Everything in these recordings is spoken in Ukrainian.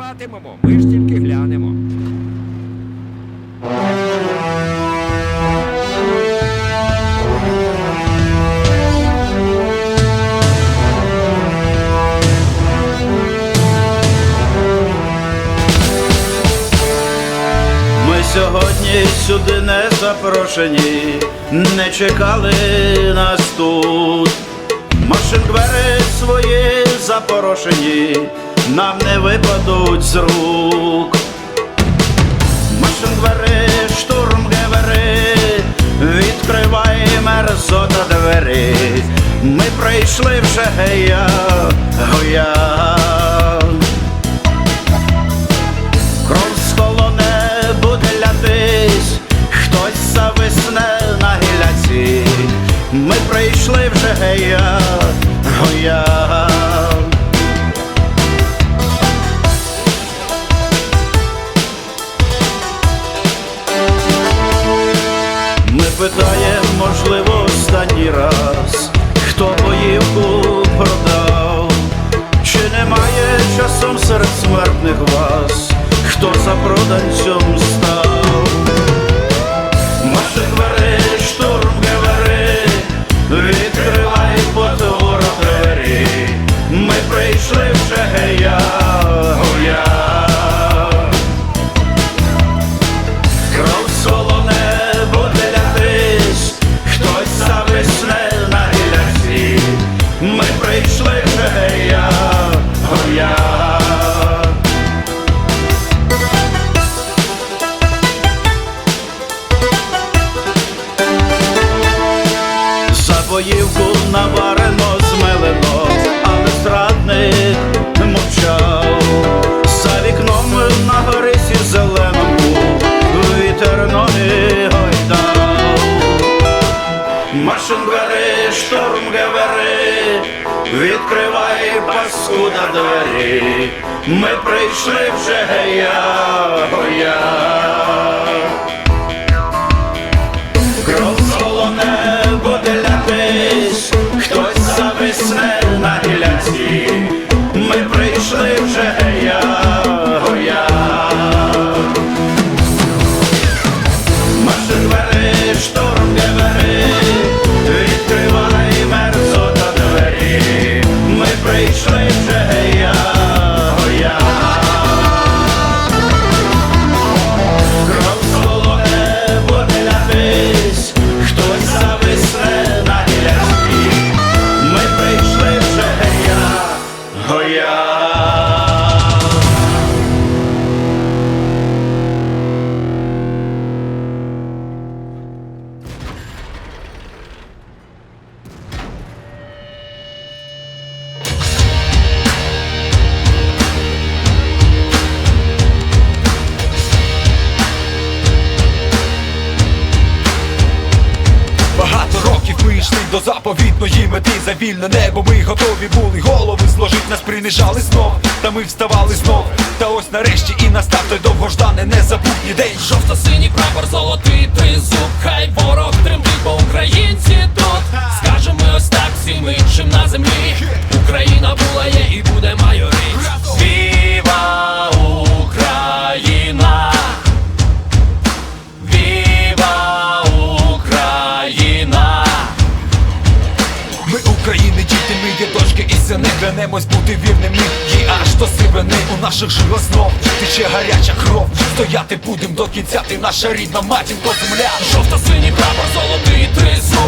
стрибатимемо, ми ж тільки глянемо. Ми сьогодні сюди не запрошені, не чекали нас тут. Машин двері свої запорошені, нам не випадуть з рук. Машин двері, штурм гевери, відкривай мерзота двері. Ми прийшли вже гея, гоя. Кров сколоне буде лятись, хтось зависне на гіляці. Ми прийшли вже гея, гоя. За боївку наварено змелено, але зрадник мовчав. За вікном на горисі зеленому вітер ноги гойдав. Машин двери, шторм гевери, відкривай паскуда двері. Ми прийшли вже гея, до заповітної мети за вільне небо. Ми готові були голови зложить, нас принижали знов, та ми вставали знов. Та ось нарешті і настав той довгожданий незабутній день. Жовто-синій прапор, золотий тризуб, хай ворог тремтить, бо українці тут Скажемо ми ось так всім іншим на землі Клянемось бути вірним їй аж до сивини У наших жилах знов. Тече гаряча кров. Стояти будем до кінця, ти наша рідна матінко земля. Жовто-синій прапор, золотий тризуб,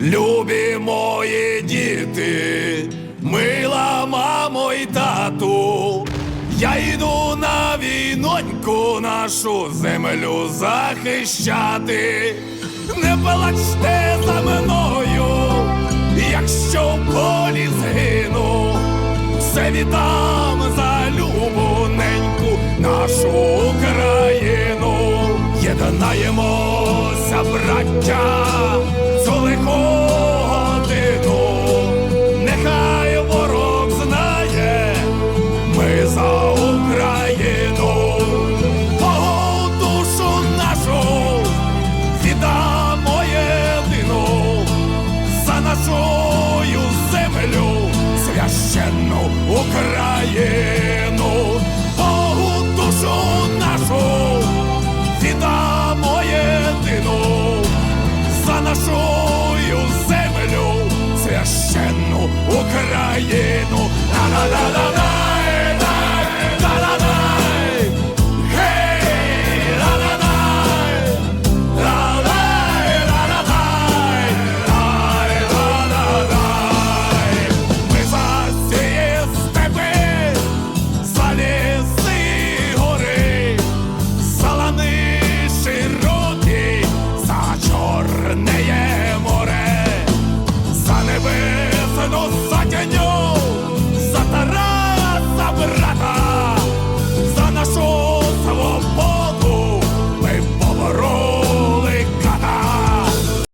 Любі мої діти, мила мамо і тату, я йду на війноньку нашу землю захищати. Не плачте за мною, якщо в полі згину, все віддам за любоненьку нашу Україну. Єднаємося, браття, Україну. На-на-на-на-на.